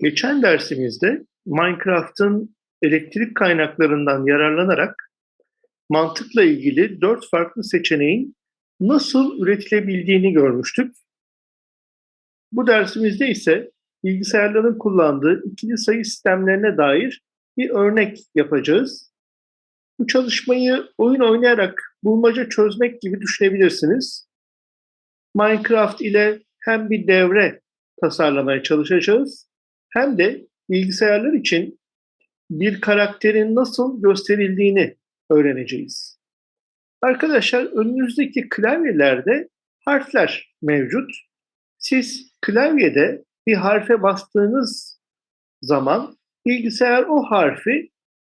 Geçen dersimizde Minecraft'ın elektrik kaynaklarından yararlanarak mantıkla ilgili dört farklı seçeneğin nasıl üretilebildiğini görmüştük. Bu dersimizde ise bilgisayarların kullandığı ikili sayı sistemlerine dair bir örnek yapacağız. Bu çalışmayı oyun oynayarak bulmaca çözmek gibi düşünebilirsiniz. Minecraft ile hem bir devre tasarlamaya çalışacağız hem de bilgisayarlar için bir karakterin nasıl gösterildiğini öğreneceğiz. Arkadaşlar önünüzdeki klavyelerde harfler mevcut. Siz klavyede bir harfe bastığınız zaman bilgisayar o harfi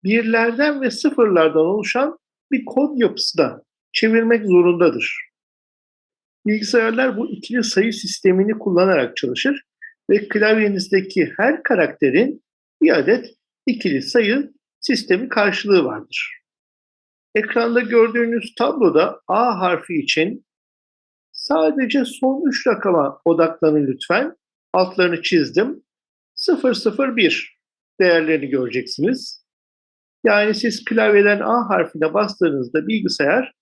birlerden ve sıfırlardan oluşan bir kod yapısı da çevirmek zorundadır. Bilgisayarlar bu ikili sayı sistemini kullanarak çalışır ve klavyenizdeki her karakterin bir adet ikili sayı sistemi karşılığı vardır. Ekranda gördüğünüz tabloda A harfi için sadece son 3 rakama odaklanın lütfen. Altlarını çizdim. 001 değerlerini göreceksiniz. Yani siz klavyeden A harfine bastığınızda bilgisayar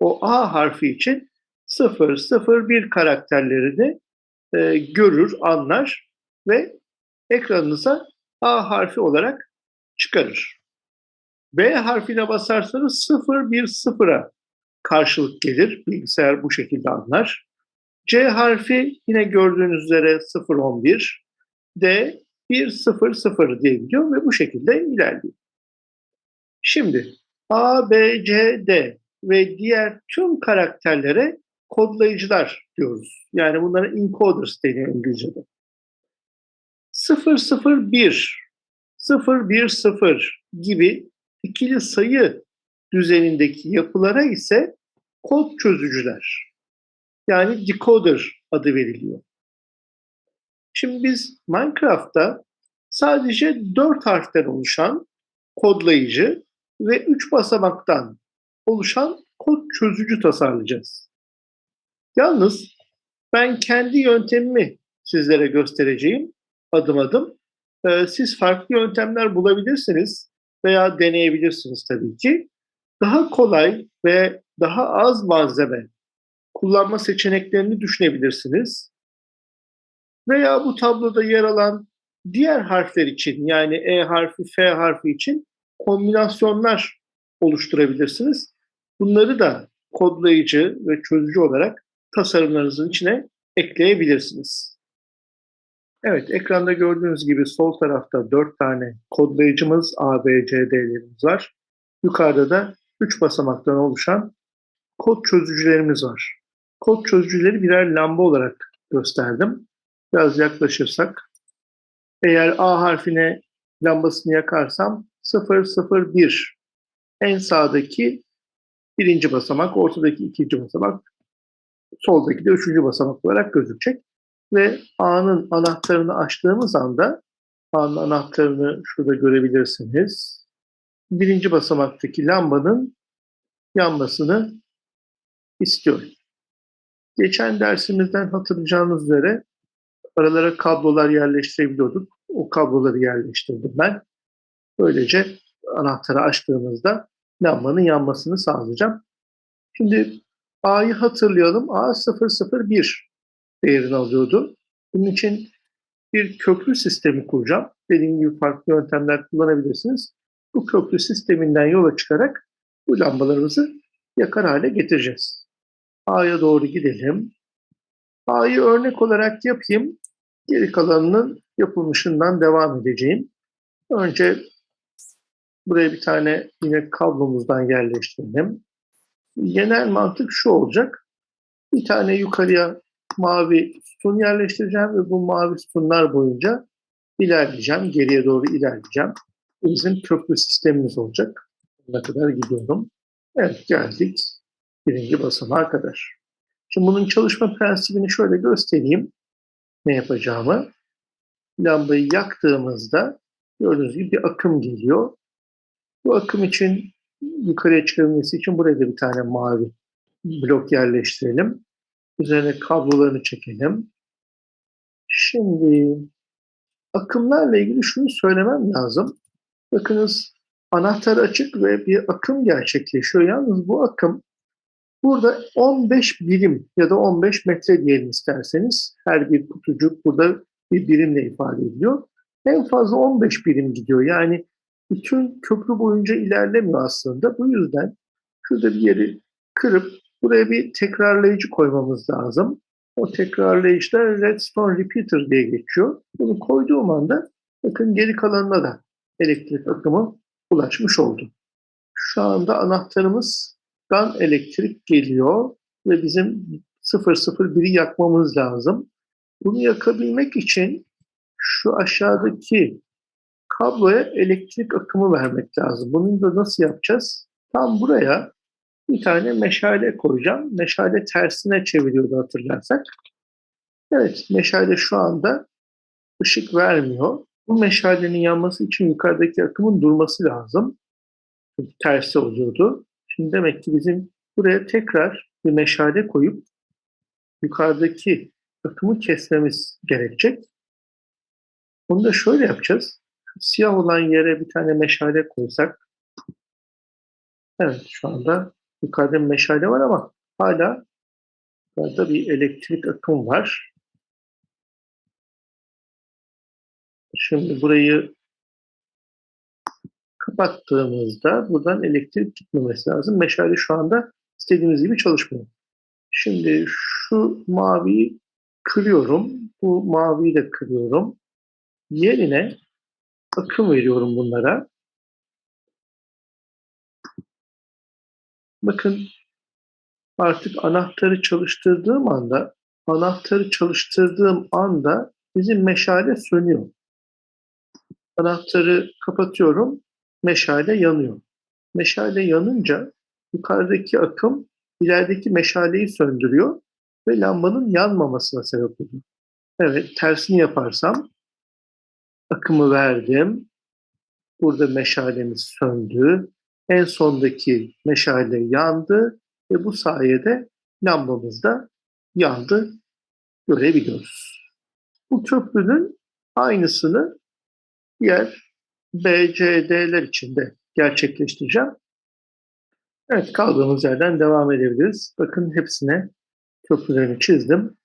o A harfi için 001 karakterlerini e, görür, anlar ve ekranınıza A harfi olarak çıkarır. B harfine basarsanız 0 1 0'a karşılık gelir. Bilgisayar bu şekilde anlar. C harfi yine gördüğünüz üzere 0 11. D 1 0 0 diye gidiyor ve bu şekilde ilerliyor. Şimdi A, B, C, D ve diğer tüm karakterlere kodlayıcılar diyoruz. Yani bunlara encoders deniyor İngilizce'de. 001, 010 gibi ikili sayı düzenindeki yapılara ise kod çözücüler yani decoder adı veriliyor. Şimdi biz Minecraft'ta sadece dört harften oluşan kodlayıcı ve üç basamaktan oluşan kod çözücü tasarlayacağız. Yalnız ben kendi yöntemimi sizlere göstereceğim adım adım. Ee, siz farklı yöntemler bulabilirsiniz veya deneyebilirsiniz tabii ki. Daha kolay ve daha az malzeme kullanma seçeneklerini düşünebilirsiniz. Veya bu tabloda yer alan diğer harfler için yani E harfi, F harfi için kombinasyonlar oluşturabilirsiniz. Bunları da kodlayıcı ve çözücü olarak tasarımlarınızın içine ekleyebilirsiniz. Evet, ekranda gördüğünüz gibi sol tarafta 4 tane kodlayıcımız A, var. Yukarıda da 3 basamaktan oluşan kod çözücülerimiz var. Kod çözücüleri birer lamba olarak gösterdim. Biraz yaklaşırsak, eğer A harfine lambasını yakarsam 001 en sağdaki birinci basamak, ortadaki ikinci basamak, soldaki de üçüncü basamak olarak gözükecek. Ve A'nın anahtarını açtığımız anda A'nın anahtarını şurada görebilirsiniz. Birinci basamaktaki lambanın yanmasını istiyorum. Geçen dersimizden hatırlayacağınız üzere aralara kablolar yerleştirebiliyorduk. O kabloları yerleştirdim ben. Böylece anahtarı açtığımızda lambanın yanmasını sağlayacağım. Şimdi A'yı hatırlayalım. A 001 değerini alıyordu. Bunun için bir köprü sistemi kuracağım. Dediğim gibi farklı yöntemler kullanabilirsiniz. Bu köprü sisteminden yola çıkarak bu lambalarımızı yakar hale getireceğiz. A'ya doğru gidelim. A'yı örnek olarak yapayım. Geri kalanının yapılmışından devam edeceğim. Önce buraya bir tane yine kablomuzdan yerleştirelim. Genel mantık şu olacak. Bir tane yukarıya mavi sütun yerleştireceğim ve bu mavi sütunlar boyunca ilerleyeceğim. Geriye doğru ilerleyeceğim. Bizim köprü sistemimiz olacak. Ne kadar gidiyorum. Evet geldik birinci basamağa kadar. Şimdi bunun çalışma prensibini şöyle göstereyim. Ne yapacağımı. Lambayı yaktığımızda gördüğünüz gibi bir akım geliyor. Bu akım için yukarıya çıkabilmesi için buraya da bir tane mavi blok yerleştirelim. Üzerine kablolarını çekelim. Şimdi akımlarla ilgili şunu söylemem lazım. Bakınız anahtar açık ve bir akım gerçekleşiyor. Yalnız bu akım burada 15 birim ya da 15 metre diyelim isterseniz. Her bir kutucuk burada bir birimle ifade ediliyor. En fazla 15 birim gidiyor. Yani bütün köprü boyunca ilerlemiyor aslında. Bu yüzden şurada bir yeri kırıp buraya bir tekrarlayıcı koymamız lazım. O tekrarlayıcıda redstone repeater diye geçiyor. Bunu koyduğum anda bakın geri kalanına da elektrik akımı ulaşmış oldu. Şu anda anahtarımızdan elektrik geliyor ve bizim 001'i yakmamız lazım. Bunu yakabilmek için şu aşağıdaki kabloya elektrik akımı vermek lazım. Bunu da nasıl yapacağız? Tam buraya bir tane meşale koyacağım. Meşale tersine çeviriyordu hatırlarsak. Evet, meşale şu anda ışık vermiyor. Bu meşalenin yanması için yukarıdaki akımın durması lazım. Çünkü tersi oluyordu. Şimdi demek ki bizim buraya tekrar bir meşale koyup yukarıdaki akımı kesmemiz gerekecek. Bunu da şöyle yapacağız. Siyah olan yere bir tane meşale koysak. Evet şu anda yukarıda bir meşale var ama hala yukarıda bir elektrik akım var. Şimdi burayı kapattığımızda buradan elektrik gitmemesi lazım. Meşale şu anda istediğimiz gibi çalışmıyor. Şimdi şu maviyi kırıyorum. Bu maviyi de kırıyorum. Yerine akım veriyorum bunlara. Bakın artık anahtarı çalıştırdığım anda anahtarı çalıştırdığım anda bizim meşale sönüyor. Anahtarı kapatıyorum, meşale yanıyor. Meşale yanınca yukarıdaki akım ilerideki meşaleyi söndürüyor ve lambanın yanmamasına sebep oluyor. Evet, tersini yaparsam akımı verdim. Burada meşalemiz söndü. En sondaki meşale yandı ve bu sayede lambamız da yandı görebiliyoruz. Bu köprünün aynısını diğer BCD'ler için de gerçekleştireceğim. Evet kaldığımız yerden devam edebiliriz. Bakın hepsine köprülerini çizdim.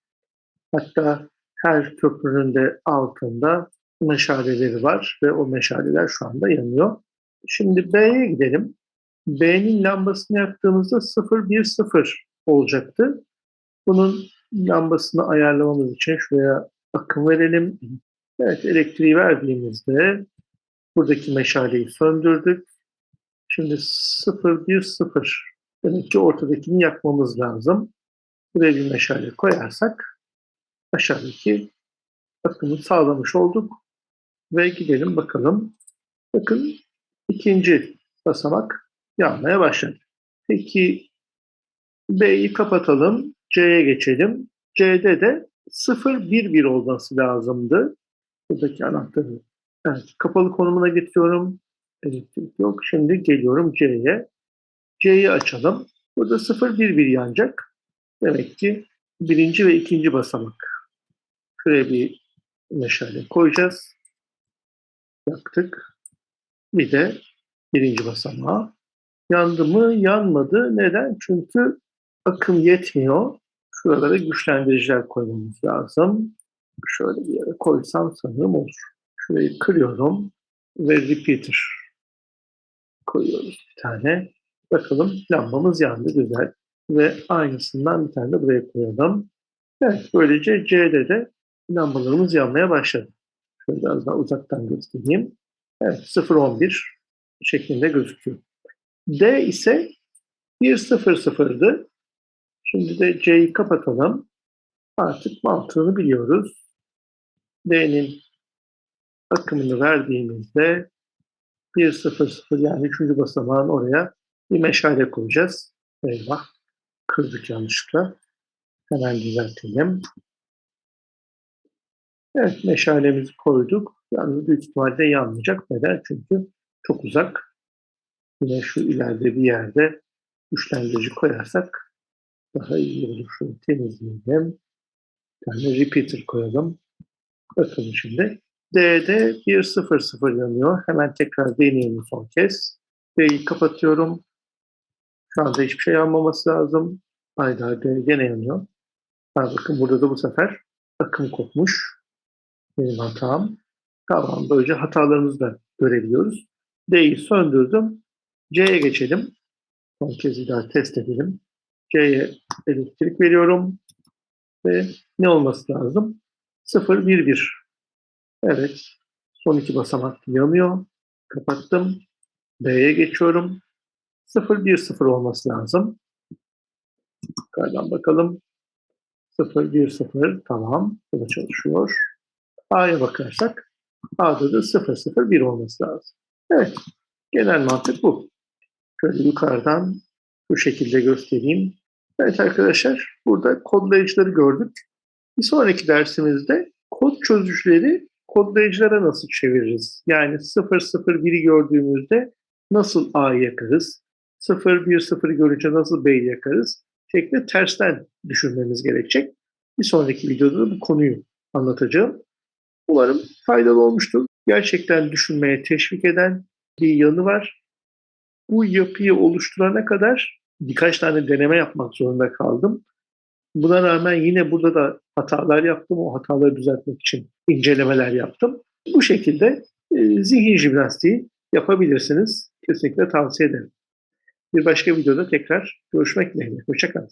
Hatta her köprünün de altında meşaleleri var ve o meşaleler şu anda yanıyor. Şimdi B'ye gidelim. B'nin lambasını yaktığımızda 0-1-0 olacaktı. Bunun lambasını ayarlamamız için şuraya akım verelim. Evet elektriği verdiğimizde buradaki meşaleyi söndürdük. Şimdi 0-1-0 demek ki ortadakini yakmamız lazım. Buraya bir meşale koyarsak aşağıdaki akımı sağlamış olduk. Ve gidelim bakalım. Bakın ikinci basamak yanmaya başladı. Peki B'yi kapatalım. C'ye geçelim. C'de de 0-1-1 olması lazımdı. Buradaki anahtarı evet, kapalı konumuna getiriyorum. Elektrik yok. Şimdi geliyorum C'ye. C'yi açalım. Burada 0-1-1 yanacak. Demek ki birinci ve ikinci basamak. Şuraya bir meşale koyacağız. Yaktık. Bir de birinci basamağa. Yandı mı? Yanmadı. Neden? Çünkü akım yetmiyor. Şuralara güçlendiriciler koymamız lazım. Şöyle bir yere koysam sanırım olur. Şurayı kırıyorum ve repeater koyuyoruz bir tane. Bakalım lambamız yandı güzel. Ve aynısından bir tane de buraya koyalım. Evet böylece C'de de lambalarımız yanmaya başladı. Şöyle biraz daha uzaktan göstereyim. Evet 0.11 şeklinde gözüküyor. D ise 1.00'dı. Şimdi de C'yi kapatalım. Artık mantığını biliyoruz. D'nin akımını verdiğimizde 1.00 yani 3. basamağın oraya bir meşale koyacağız. Eyvah. Kırdık yanlışlıkla. Hemen düzeltelim. Evet meşalemizi koyduk. Yalnız büyük ihtimalle yanmayacak. Neden? Çünkü çok uzak. Yine şu ileride bir yerde güçlendirici koyarsak daha iyi olur. Şunu temizleyelim. Bir repeater koyalım. Bakın şimdi D'de 1 0 0 yanıyor. Hemen tekrar deneyelim son kez. D'yi kapatıyorum. Şu anda hiçbir şey almaması lazım. Hayda D gene yanıyor. Ha, bakın burada da bu sefer akım kopmuş. Benim hatam. Tamam böylece hatalarımızı da görebiliyoruz. D'yi söndürdüm. C'ye geçelim. Son kez bir daha test edelim. C'ye elektrik veriyorum. Ve ne olması lazım? 0, 1, 1. Evet. Son iki basamak yanıyor. Kapattım. B'ye geçiyorum. 0, 1, 0 olması lazım. Yukarıdan bakalım. 0, 1, 0. Tamam. Bu da çalışıyor. A'ya bakarsak A'da da 0, 0, 1 olması lazım. Evet. Genel mantık bu. Şöyle yukarıdan bu şekilde göstereyim. Evet arkadaşlar burada kodlayıcıları gördük. Bir sonraki dersimizde kod çözücüleri kodlayıcılara nasıl çeviririz? Yani 001'i gördüğümüzde nasıl A'yı yakarız? 010'ı görünce nasıl B'yi yakarız? Şeklinde tersten düşünmemiz gerekecek. Bir sonraki videoda da bu konuyu anlatacağım. Umarım faydalı olmuştur. Gerçekten düşünmeye teşvik eden bir yanı var. Bu yapıyı oluşturana kadar birkaç tane deneme yapmak zorunda kaldım. Buna rağmen yine burada da hatalar yaptım. O hataları düzeltmek için incelemeler yaptım. Bu şekilde e, zihin jimnastiği yapabilirsiniz. Kesinlikle tavsiye ederim. Bir başka videoda tekrar görüşmek dileğiyle. Hoşçakalın.